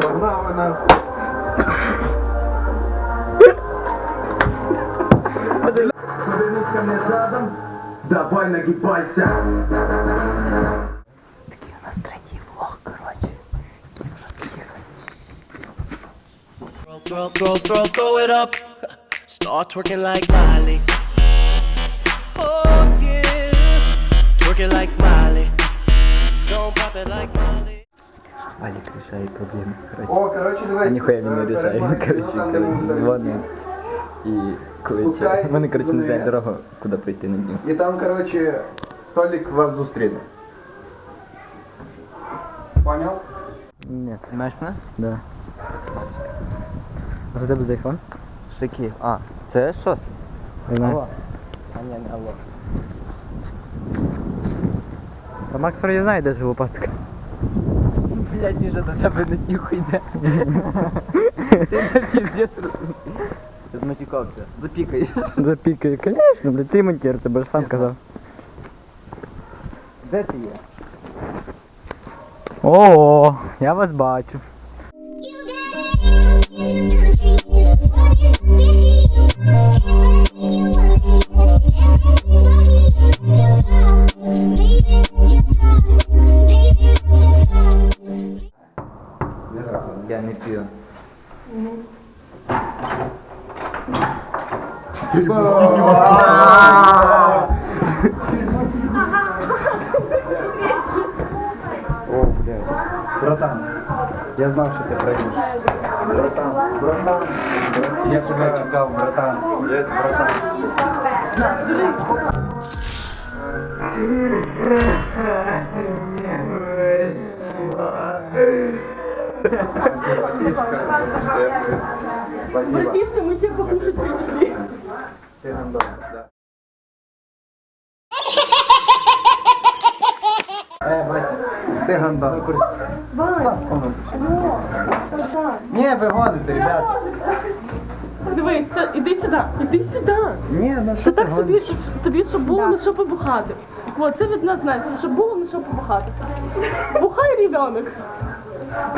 Погнали нас. Повернись ко мне задом, давай нагибайся. Такий у нас третій влог, коротше. Throw, throw, throw, throw it up. Start twerking like Miley. Oh yeah, twerking like Miley. Don't pop it like Miley. Алік рішає проблеми. Коротше. О, короче, давай. А ніхуя він не рішає, він, коротше, коротше, мусор. дзвонить і кличе. Вони, коротше, не знають дорогу, куди прийти на дню. І там, короче, Толік вас зустріне. Понял? Ні. Знаєш мене? Да. А за тебе за айфон? Шики. А, це шостий? Не знаю. А ні, не алло. А Макс вроді знає, де живу пацка. Блядь, ніже до тебе не ніхуй йде. Ти на піздець Зматікався. Запікаєш. Запікає, звісно, блядь, ти монтір, тебе ж сам казав. Де ти є? О, я вас бачу. Братан, я знав, що ти прийдеш. Братан, братан, я тебе чекав, братан. Братан. Спасибо. Братишка, мы тебе покушать принесли. Ти добре. Е, ти гандон. Вань, Ні, ви гоните, ребята. дивись, це- іди сюди, іди сюди. Ні, ну Це так собі, тобі, щоб було на що побухати. О, це від нас знається, щоб було на що побухати. Бухай, ребенок.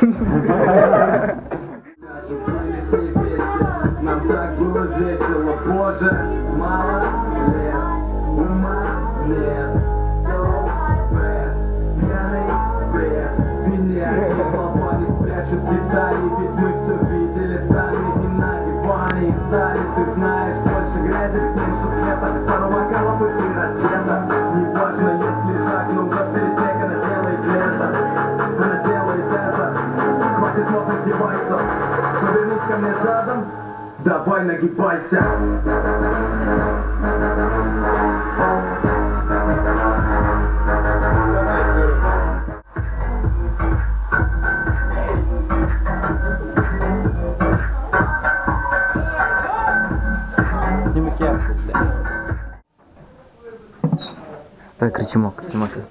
было весело, боже, мало лет, ума нет, so bad, пьяный бред, меня эти слова не спрячут детали, ведь мы все видели сами, не на диване, и в зале, ты знаешь, больше грязи, ведь меньше света, ты пару бокалов и ты раздета, не важно, если шаг, но в снег она делает лето, она делает это, хватит модных девайсов, повернись ко мне задом, давай нагибайся. Давай кричимо, кричимо щось.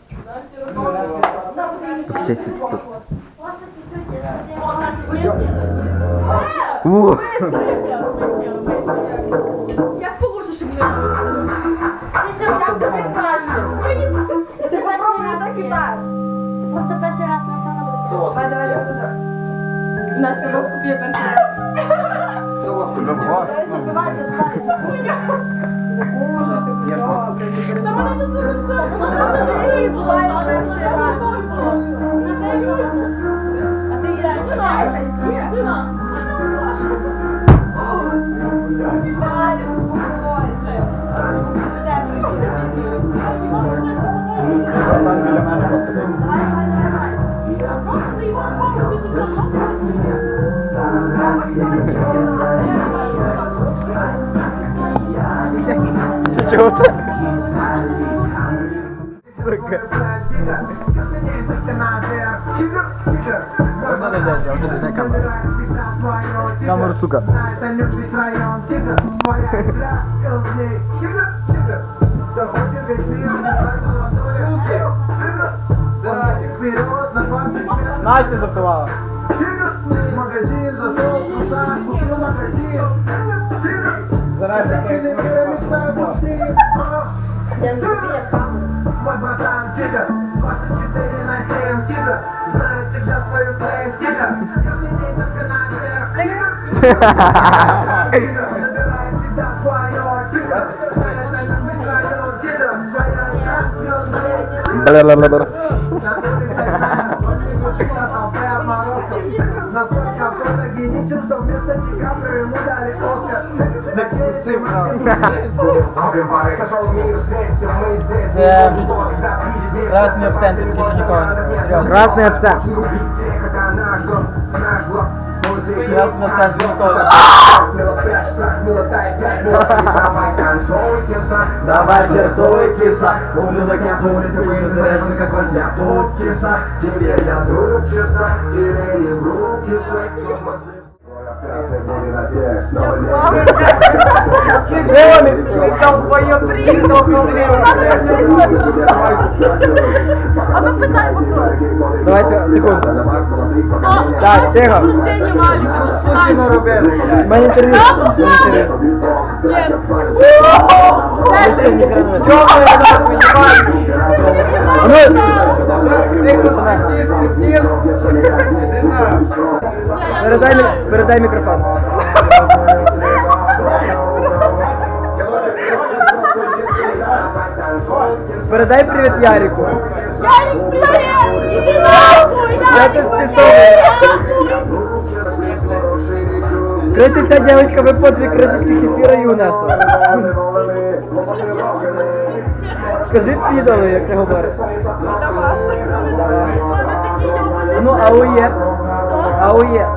Виключай світло тут. О! Тебе. Давай забивай, забивай. Боже, ти добре, ти не буває перший раз. А ти я. Вина. Валя, успокойся. Все, привіт. Братан біля мене посидив. Давай, давай, давай. Чого ти? Надо взять, я вже не знаю камеру. Камеру, сука. Настя запивала. Я. Мой братан Тигр, 24 на 7 Тигр, знает всегда свою цель Тихо, всех людей только наверх забирает всегда свое Тихо, знает на не свое Тихо, своя Бля-бля-бля-бля. Насколько фотогеничен, что вместо Ди ему дали Оскар Сошел мир, встреться, мы здесь Це не можем, когда видишь красний акцент, який ще нікого не зустрічав. Красний акцент. Красний акцент нікого. Давай вертуй, киса Ублюдок не с улицы выйдет заряженный как вольтя Тут киса, тебе я друг часа Тебе не в руки Ви там вдвоєм А ну питай вопрос. Давайте, секунду. Так, тихо. Рождение Валика. Ай, У мене інтерв'ю. У мене інтерв'ю. Нет. Включи мікрофон. А ну, передай, передай мікрофон. Передай привіт Ярику. Я не привет! Иди нахуй! Я тебе спитав. Короче, ця девочка виподжує кришечки кефіра і унесу. Скажи підали, як ти говориш. Ну, аує. Аує.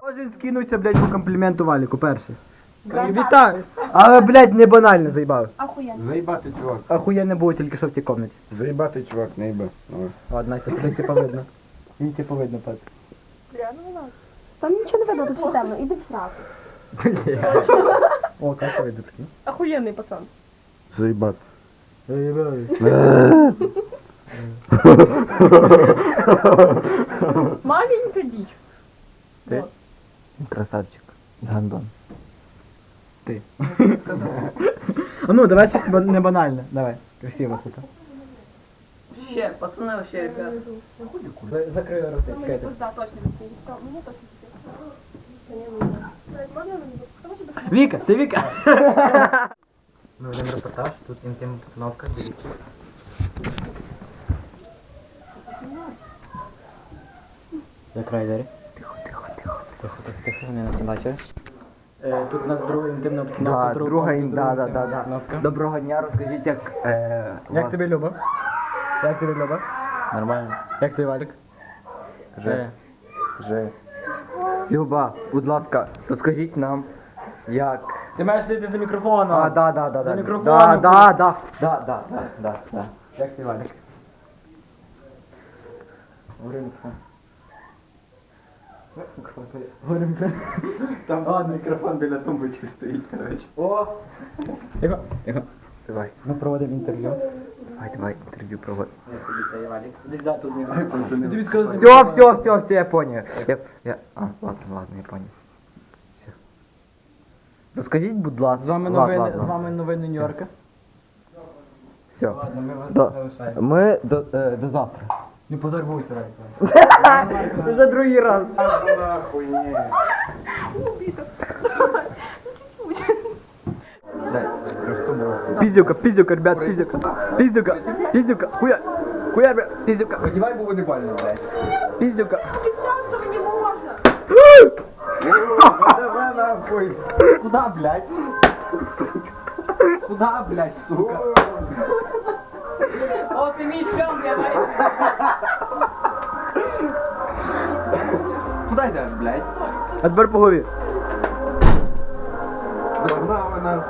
Кожен скинувся, блядь, по компліменту Валіку, перший. Вітаю. Але, блядь, не банально заїбав. Заїбати, чувак. Ахуєнне було тільки що в тій комнаті. Заїбати, чувак, не. Давай. Ладно, все, все типа видно. Мені типа видно, пат. Там нічого не видно, тут все темно. Іди в сраку. О, как видно, прикинь. Охуенный пацан. Заїбати. Маленькая дичь. Ты? Красавчик. Гандон. Ти. А ну, давай ба- не банальне. Давай. Красиво сука. Ще, пацани, ще, ребят. Закрий рот, чекайте. Да, точно. Мне точно. Віка, ти Віка. Ми ведемо репортаж, тут інтимна обстановка, дивіться. Закрай двері. Тихо, тихо, тихо. Тихо, тихо, тихо, вони нас не бачать. Е, тут у нас друга інтимна обстановка. Да, друга, ін- да, да, да, да. Доброго дня, розкажіть, як, е, Як вас- тобі Люба? Як тобі Люба? Нормально. Як тобі Валік? Вже. Вже. Люба, будь ласка, розкажіть нам, як... Ти маєш слідити за мікрофоном. А, да, да, да, За да. мікрофоном. Да, да, да, да, да, да, да, да. Як ти Валік? Говори мікрофон. Мікрофон, говори мікрофон. Там Ладно, мікрофон біля тумбочки стоїть, коротше. О! Тихо, тихо. Давай, Ми проводимо інтерв'ю. Давай, давай, інтерв'ю да, тут не Все, все, все, все, я понял. Я, я, а, ладно, ладно, я понял. Все. Розкажіть, будь ласка. З вами Ладно, новини, ладно. з вами новини Нью-Йорка. Все. Ладно, ми вас До, залишаємо. ми до, е, до завтра. Не позорвуйте, Валік. Вже другий раз. Нахуй, ні. Пиздюка, пиздюка, ребят, пиздюка. Пиздюка, пиздюка, хуя. Хуя, ребят, пиздюка, Одівай, бо вони больно, блядь. пиздюка. Обещал, что не можно. Давай нахуй. Куда, блядь? Куда, блядь, сука? О, ты имеешь шлем, блядь. Куда йдеш, блядь? Тепер по голові. Загнав мене.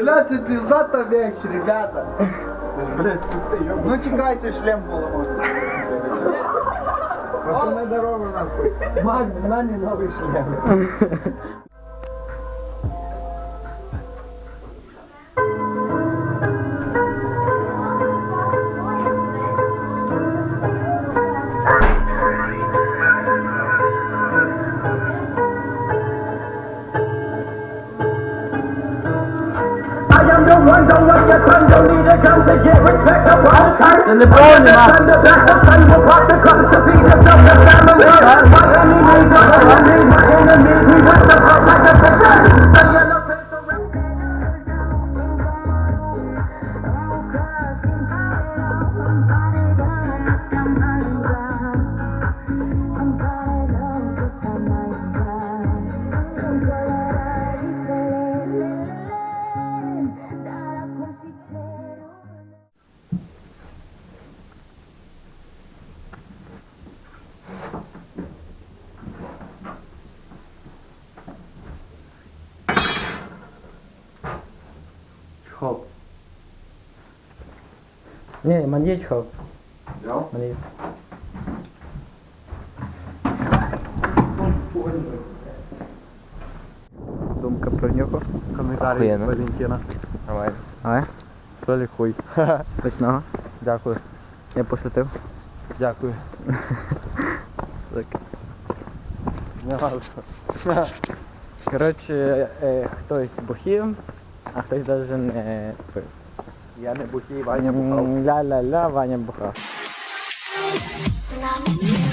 Блядь, пиздата вещь, ребята. Блядь, пустые. Ну чекайте, шлем поламав. Пацани, дорога нахуй. Макс, знание новый шлем. Це не Мені чхав. Мені. Думка про нього. Коментарі Охуєнно. Валентина. Давай. Ай, Толі хуй. смачного. Дякую. Я пошутив. Дякую. Так. Не важко. Коротше, е, хтось бухів, а хтось навіть не пив. Я не бухий, Ваня бухав. М, Ля-ля-ля, Ваня бухав. Love is